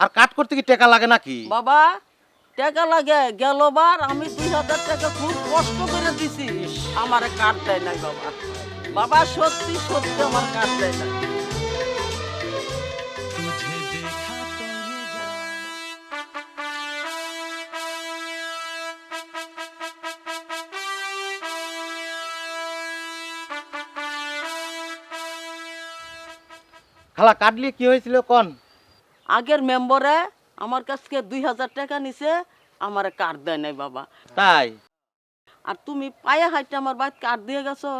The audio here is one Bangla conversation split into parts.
আর কাট করতে কি টাকা লাগে নাকি? বাবা টাকা লাগে। গেলবার আমি দুই হাজার টাকা খুব কষ্ট করে দিছি। আমার কার্ড দেয় নাই বাবা। বাবা সত্যি সত্যি আমার কার্ড দেয় নাই। খালা কাটলি কি হয়েছিল কোন? আগের মেম্বরে আমার কাছ থেকে দুই হাজার টাকা নিছে আমার কার্ড দেয় নাই বাবা? তাই? আর তুমি পায়ে হাইটে আমার বাড়ি কার্ড দিয়ে গেছো?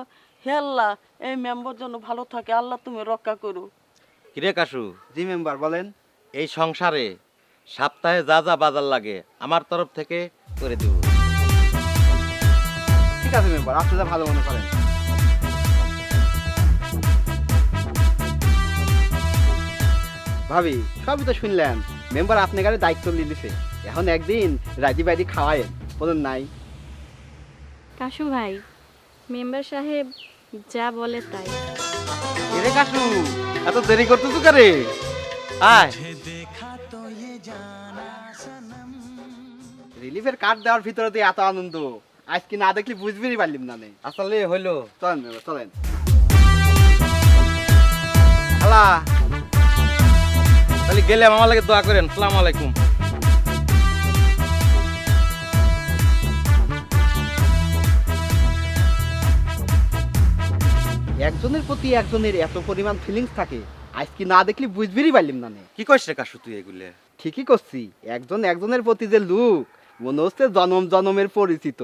হেল্লা এই মেম্বার জন্য ভালো থাকে আল্লাহ তুমি রক্ষা করু। কিরে কাশু জি মেম্বার বলেন। এই সংসারে সপ্তাহে যা যা বাজার লাগে আমার তরফ থেকে করে দেব। ঠিক আছে মেম্বার আপনি যা ভালো মনে করেন। ভাবি সবই তো শুনলেন। মেম্বার আপনার কাছে দায়িত্ব নিয়েছে এখন একদিন রাজি বাজি খাওয়ায় বলুন নাই। কাশু ভাই মেম্বার সাহেব যা বলে তাই। কিরে কাশু? এত দেরি করতেছো কারে আয়। রিলিফের কার্ড দেওয়ার ভিতরে দিয়ে এত আনন্দ। আজকে না দেখলে বুঝবেনই পারলাম না নে। আসলে হইল। চলেন চলেন। খালা তাহলে গেলে আমার লাগে দোয়া করেন। সালাম আলাইকুম। একজনের প্রতি একজনের এত পরিমাণ ফিলিংস থাকে আজকে না দেখলি বুঝবেনই পারলাম না নে। কি কইস রে কাশু তুই এগুলে? ঠিকই করছি একজন একজনের প্রতি যে লুক মনে হচ্ছে জনম জনমের পরিচিত।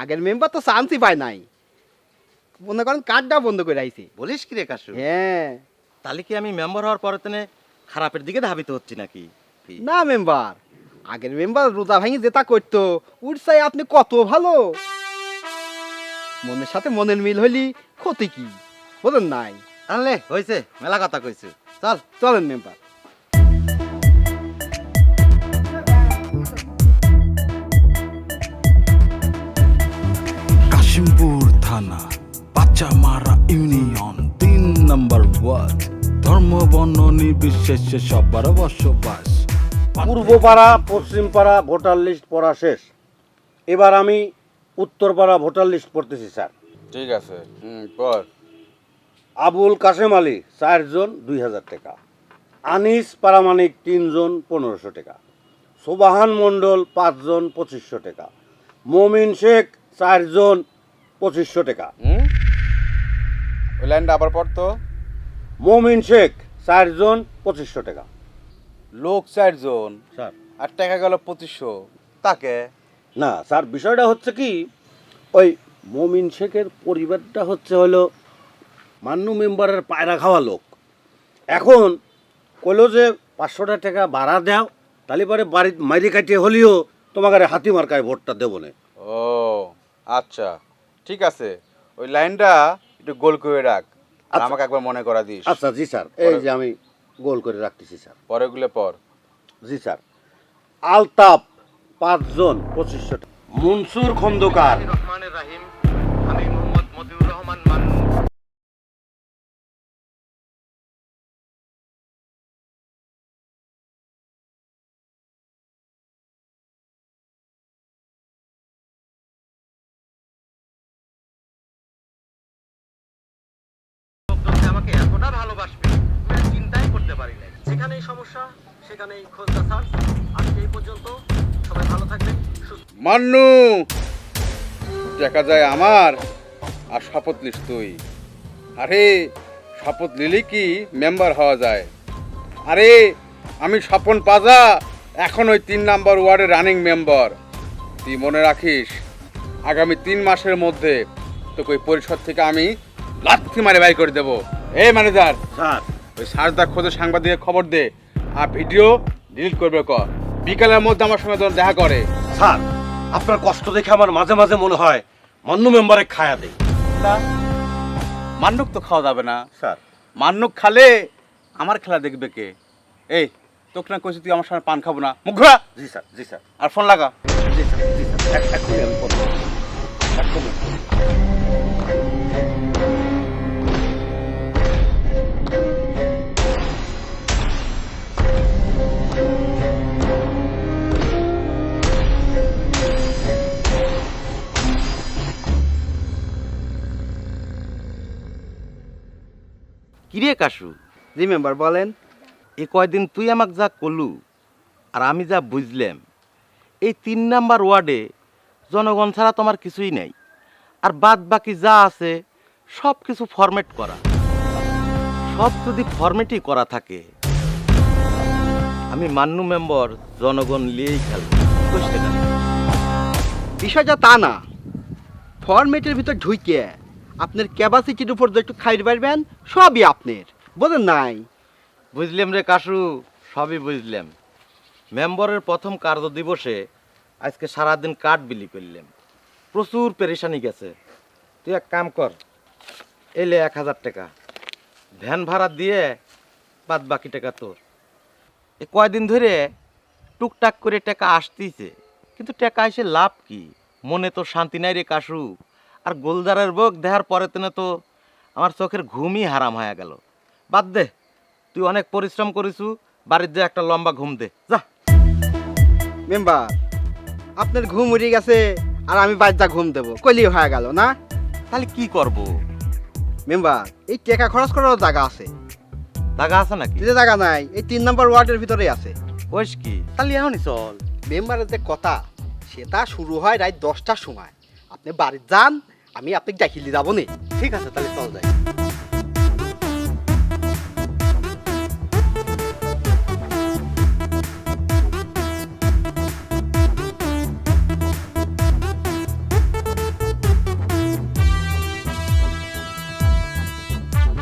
আগের মেম্বার তো চান্সই পায় নাই। মনে করেন কার্ডটা বন্ধ করে আইছে বলিস কি রে কাশু? হ্যাঁ। তাহলে কি আমি মেম্বার হওয়ার পরে তেনে খারাপের দিকে ধাবিত হচ্ছি নাকি? না মেম্বার। আগের মেম্বার রোজা ভাঙি যেটা করতো। উঠছাই আপনি কত ভালো? মনের সাথে মনের মিল হইলি ক্ষতি কি? বলেন নাই। আনলে হয়েছে মেলা কথা কইছু। চল। চলেন মেম্বার। কাশিমপুর থানা পাচামারা ইউনিয়ন তিন নম্বর ওয়ার্ড। ধর্ম বর্ণ নির্বিশেষে সবার বসবাস। পূর্বপাড়া পশ্চিমপাড়া ভোটার লিস্ট পড়া শেষ। এবার আমি উত্তরপাড়া ভোটার লিস্ট পড়তেছি স্যার। ঠিক আছে হুম পর। আবুল কাসেম আলী চারজন দুই হাজার টাকা। আনিস পারামানিক তিনজন পনেরোশো টাকা। সোবাহান মণ্ডল পাঁচজন পঁচিশশো টাকা। মমিন শেখ চারজন পঁচিশশো টাকা। হুম? ওই লাইনটা আবার পড়তো। মমিন শেখ চারজন পঁচিশশো টাকা। লোক চারজন? স্যার। আর টাকা গেল পঁচিশশো। তাকে? না স্যার বিষয়টা হচ্ছে কি ওই মমিন শেখের পরিবারটা হচ্ছে হলো মান্নু মেম্বারের পায়রা খাওয়া লোক। এখন কইলো যে পাঁচশোটা টাকা ভাড়া দাও তাহলে পরে বাড়ি মাইরি কাটিয়ে হলেও তোমাকে হাতি মার্কায় ভোটটা দেবো না। ও আচ্ছা ঠিক আছে। ওই লাইনটা একটু গোল করে রাখ। আর আচ্ছা। আমাকে একবার মনে করা দিস। আচ্ছা জি স্যার এই যে আমি গোল করে রাখতেছি স্যার। পরে গুলো পর। জি স্যার। আলতাপ পাঁচজন পঁচিশশো টাকা মনসুর খন্দকার। রহমানের রাহিম ভালোবাসবে আমি চিন্তাই করতে পারি নাই। যেখানেই সমস্যা, সেখানেই খোঁজটা স্যার আজকে এই পর্যন্ত। সবাই ভালো থাকবেন মান্নু! দেখা যায় আমার। আর শপথ নিস তুই। আরে, শপথ নিলে কি? মেম্বার হওয়া যায়। আরে, আমি স্বপন পাজা। এখন ওই তিন নাম্বার ওয়ার্ডের রানিং মেম্বার। তুই মনে রাখিস, আগামী তিন মাসের মধ্যে তোকে ওই পরিষদ থেকে আমি লাথি মারে বাই করে দেবো। এই ম্যানেজার স্যার। ওই সারদা খোঁজে সাংবাদিকের খবর দে। আর ভিডিও ডিলিট করবে ক। বিকালের মধ্যে আমার সঙ্গে তোর দেখা করে। স্যার আপনার কষ্ট দেখে আমার মাঝে মাঝে মনে হয় মান্নু মেম্বারে খায়া দেয় না মান্নুক তো খাওয়া যাবে না। স্যার। মান্নুক খালে আমার খেলা দেখবে কে? এই তোকে না কইছি তুই আমার সামনে পান খাব না। মুখ ঘোরা। জি স্যার জি স্যার। আর ফোন লাগা। জি স্যার জি স্যার। এক- এক্ষুনি আমি করব। কিরে কাশু জি মেম্বার বলেন। এ কয়দিন তুই আমাকে যা কলু আর আমি যা বুঝলাম এই তিন নাম্বার ওয়ার্ডে জনগণ ছাড়া তোমার কিছুই নাই। আর বাদ বাকি যা আছে সব কিছু ফরম্যাট করা। সব যদি ফরম্যাটই করা থাকে আমি মান্নু মেম্বার জনগণ লিয়েই খেলব। বুঝতে পারি বিষয়টা তা না। ফরম্যাটের ভিতর ঢুইকে আপনার ক্যাপাসিটির উপর একটু খাইতে পারবেন সবই আপনার। বোঝেন নাই? বুঝলাম রে কাশু সবই বুঝলাম। মেম্বরের প্রথম কার্য দিবসে আজকে সারাদিন কাঠ বিলি করলাম। প্রচুর পেরেশানি গেছে। তুই এক কাম কর, এলে এক হাজার টাকা। ভ্যান ভাড়া দিয়ে বাদ বাকি টাকা তোর। এ কয়দিন ধরে টুকটাক করে টাকা আসতিছে, কিন্তু টাকা এসে লাভ কি? মনে তো শান্তি নাই রে কাশু আর গোলদারের বোক দেহার পরে তেনে তো আমার চোখের ঘুমই হারাম হয়ে গেল। বাদ দে তুই অনেক পরিশ্রম করিছু বাড়ির যে একটা লম্বা ঘুম দে। যা। মেম্বার আপনার ঘুম উড়ে গেছে আর আমি বাচ্চা ঘুম দেবো কলি হয়ে গেল না? তাহলে কি করব? মেম্বার এই টাকা খরচ করারও জায়গা আছে। জায়গা আছে নাকি? যে জায়গা নাই এই তিন নম্বর ওয়ার্ডের ভিতরে আছে। ওইস কি? তাহলে এখনই চল। মেম্বারের যে কথা সেটা শুরু হয় রাত দশটার সময়। আপনি বাড়ি যান আমি আপনাকে ডাকিলি যাব নি। ঠিক আছে, তাহলে চল যাই।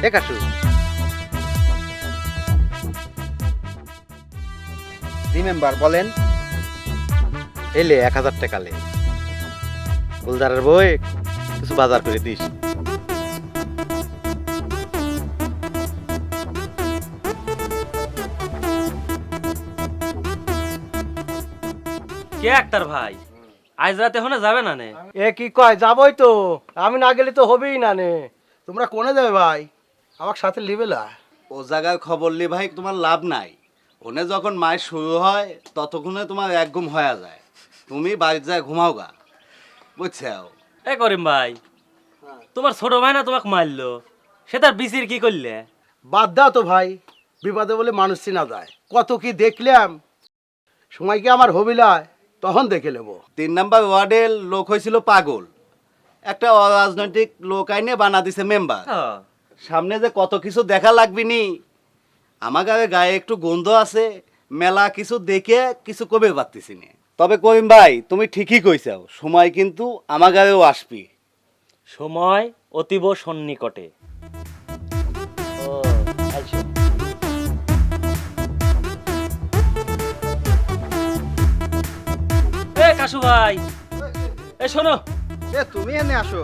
ঠিক আছে জি মেম্বার বলেন, এলে এক হাজার টাকা লে। গুলদারের বই? কিছু বাজার করে দিস। কে আক্তার ভাই? আজ রাতে এখনও যাবে না নে? এ কি কয় যাবই তো। আমি না গেলে তো হবেই না নে। তোমরা কোনে যাবে ভাই? আমার সাথে লিবে না। ও জায়গায় খবর লি ভাই তোমার লাভ নাই। ওনে যখন মায়ের শুরু হয় ততক্ষণে তোমার এক ঘুম হয়ে যায়। তুমি বাড়িতে যায় ঘুমাও গা। বুঝছ এ করিম ভাই তোমার ছোট ভাই না তোমাকে মারলো? সে তার বিসির কি করলে? বাদ দাও তো ভাই বিপদে বলে মানুষ চিনা যায়। কত কি দেখলাম সময় কি আমার হবিলায় তখন দেখে নেব। তিন নাম্বার ওয়ার্ডের লোক হয়েছিল পাগল। একটা অরাজনৈতিক লোক আইনে বানা দিছে মেম্বার। হ্যাঁ। সামনে যে কত কিছু দেখা লাগবি নি আমার গায়ে গায়ে একটু গন্ধ আছে মেলা কিছু দেখে কিছু কবে পারতেছি নে। তবে করিম ভাই তুমি ঠিকই কইছাও সময় কিন্তু আমার গায়েও আসবি। সময় অতীব সন্নিকটে। এ কাশু ভাই! এ শোনো! এ তুমি এনে আসো।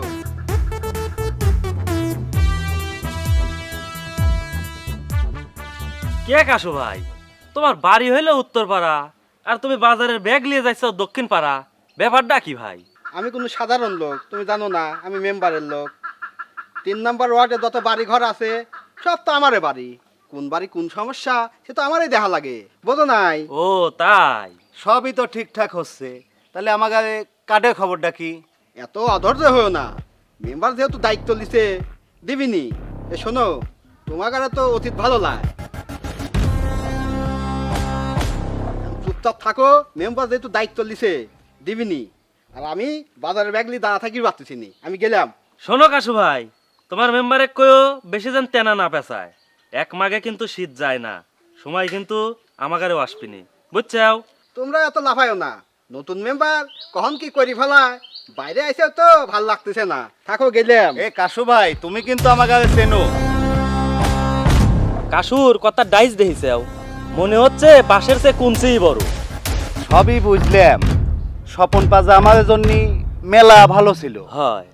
কে কাশু ভাই? তোমার বাড়ি হইল উত্তর পাড়া আর তুমি বাজারের ব্যাগ নিয়ে যাইছো দক্ষিণ পাড়া ব্যাপারটা কি ভাই? আমি কোনো সাধারণ লোক তুমি জানো না আমি মেম্বারের লোক। তিন নম্বর ওয়ার্ডে যত বাড়ি ঘর আছে সব তো আমারে বাড়ি। কোন বাড়ি কোন সমস্যা সে তো আমারই দেখা লাগে বোঝো নাই? ও তাই? সবই তো ঠিকঠাক হচ্ছে। তাহলে আমাকে কাঠের খবরটা কি? এত অধৈর্য হয়েও না। মেম্বার যেহেতু দায়িত্ব লিছে দিবিনি। এ শোনো তোমার কাছে তো অতীত ভালো লাগে। চুপচাপ থাকো মেম্বার যেহেতু দায়িত্ব লিছে দিবিনি। আর আমি বাজারের ব্যাগলি দাঁড়া থাকি পারতেছি নি। আমি গেলাম। শোনো কাশু ভাই তোমার মেম্বারে কয়ও বেশি যেন তেনা না পেঁচায়। এক মাগে কিন্তু শীত যায় না সময় কিন্তু আমাকারেও আসবিনি বুঝছাও? তোমরা এত লাফায়ও না। নতুন মেম্বার কখন কি করি ফেলায়? বাইরে আইসেও তো ভালো লাগতেছে না। থাকো গেলাম। এ কাশু ভাই তুমি কিন্তু আমার গায়ে চেনো। কাশুর কথা ডাইস দেখিছাও মনে হচ্ছে বাঁশের চেয়ে কুঞ্চিই বড়। সবই বুঝলাম। স্বপন পাজা আমাদের জন্য মেলা ভালো ছিল। হয়।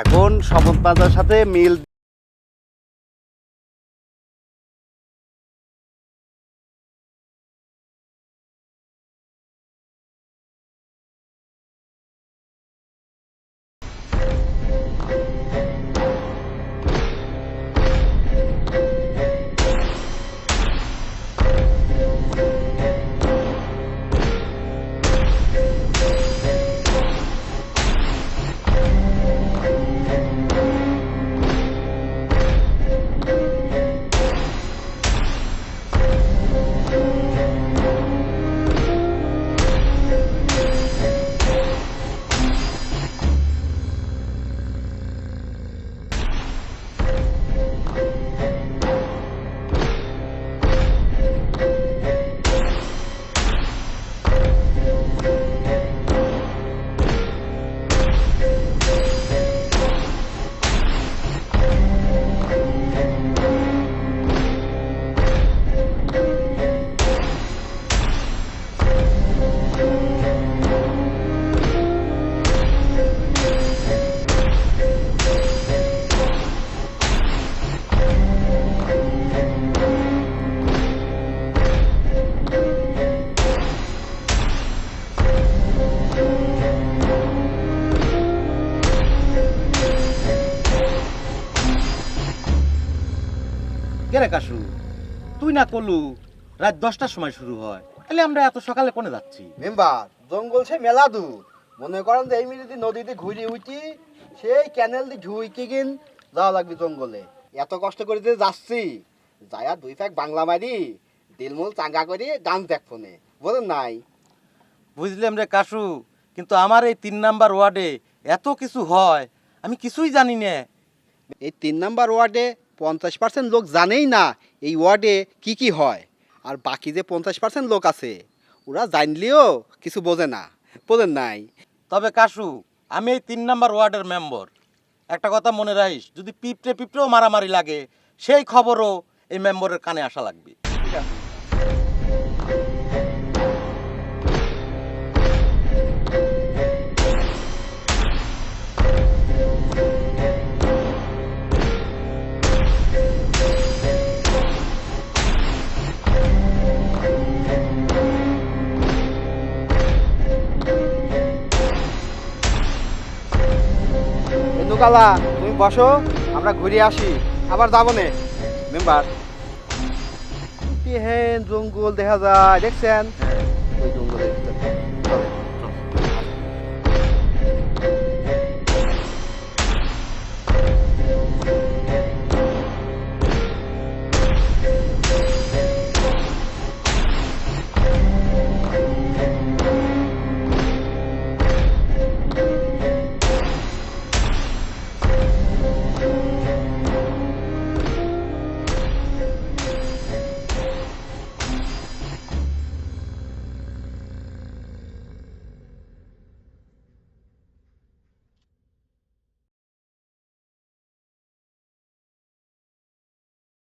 এখন স্বপন পাজার সাথে মিল রে কাশু? তুই না কলু রাত দশটার সময় শুরু হয়। তাহলে আমরা এত সকালে কোনে যাচ্ছি? মেম্বার জঙ্গল সে মেলা দূর। মনে করেন যে এই মিনিটে নদীতে ঘুরে উঠি সেই ক্যানেল দিয়ে ঢুইকে গিন যাওয়া লাগবে জঙ্গলে। এত কষ্ট করে যে যাচ্ছি যায়া দুই প্যাক বাংলা মারি দিলমুল চাঙ্গা করে গান দেখ ফোনে। বলেন নাই। বুঝলাম রে কাশু কিন্তু আমার এই তিন নাম্বার ওয়ার্ডে এত কিছু হয় আমি কিছুই জানি না। এই তিন নাম্বার ওয়ার্ডে পঞ্চাশ পার্সেন্ট লোক জানেই না এই ওয়ার্ডে কি কি হয়। আর বাকি যে পঞ্চাশ পার্সেন্ট লোক আছে ওরা জানলেও কিছু বোঝে না বোঝেন নাই। তবে কাশু আমি এই তিন নাম্বার ওয়ার্ডের মেম্বর। একটা কথা মনে রাখিস যদি পিঁপড়ে পিঁপড়েও মারামারি লাগে সেই খবরও এই মেম্বরের কানে আসা লাগবে। ইন্দুকালা তুমি বসো, আমরা ঘুরে আসি। আবার যাব নে। মেম্বার। হেন জঙ্গল দেখা যায়, দেখছেন?